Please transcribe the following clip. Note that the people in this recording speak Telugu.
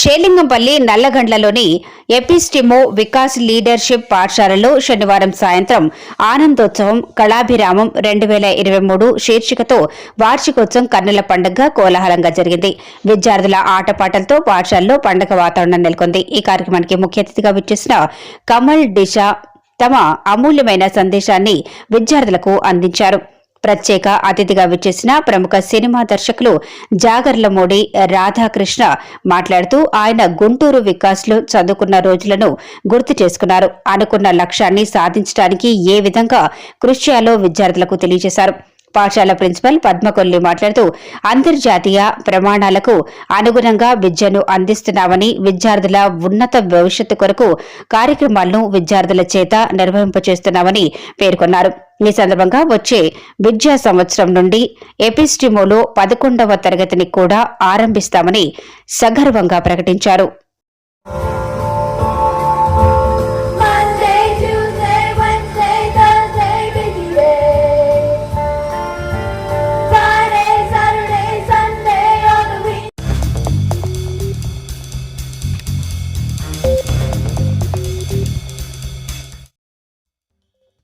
షేలింగంపల్లి నల్లగండ్లలోని ఎపిస్టిమో వికాస్ లీడర్షిప్ పాఠశాలలో శనివారం సాయంత్రం ఆనందోత్సవం కళాభిరామం రెండు వేల ఇరవై మూడు శీర్షికతో వార్షికోత్సవం కన్నుల పండుగ కోలాహలంగా జరిగింది. విద్యార్థుల ఆటపాటలతో పాఠశాలలో పండుగ వాతావరణం నెలకొంది. ఈ కార్యక్రమానికి ముఖ్య అతిథిగా విచ్చేసిన కమల్ డిషా తమ అమూల్యమైన సందేశాన్ని విద్యార్థులకు అందించారు. ప్రత్యేక అతిథిగా విచ్చేసిన ప్రముఖ సినిమా దర్శకులు జాగర్లమూడి రాధాకృష్ణ మాట్లాడుతూ ఆయన గుంటూరు వికాస్లో చదువుకున్న రోజులను గుర్తు చేసుకున్నారు. అనుకున్న లక్ష్యాన్ని సాధించడానికి ఏ విధంగా కృషి చేయాలో విద్యార్థులకు తెలియజేశారు. పాఠశాల ప్రిన్సిపల్ పద్మకొల్లి మాట్లాడుతూ అంతర్జాతీయ ప్రమాణాలకు అనుగుణంగా విద్యను అందిస్తున్నామని విద్యార్థుల ఉన్నత భవిష్యత్తు కొరకు కార్యక్రమాలను విద్యార్థుల చేత నిర్వహింపచేస్తున్నామని పేర్కొన్నారు. ఈ సందర్భంగా వచ్చే విద్యా సంవత్సరం నుండి ఎపిస్టిమోలో పదకొండవ తరగతిని కూడా ఆరంభిస్తామని సగర్వంగా ప్రకటించారు.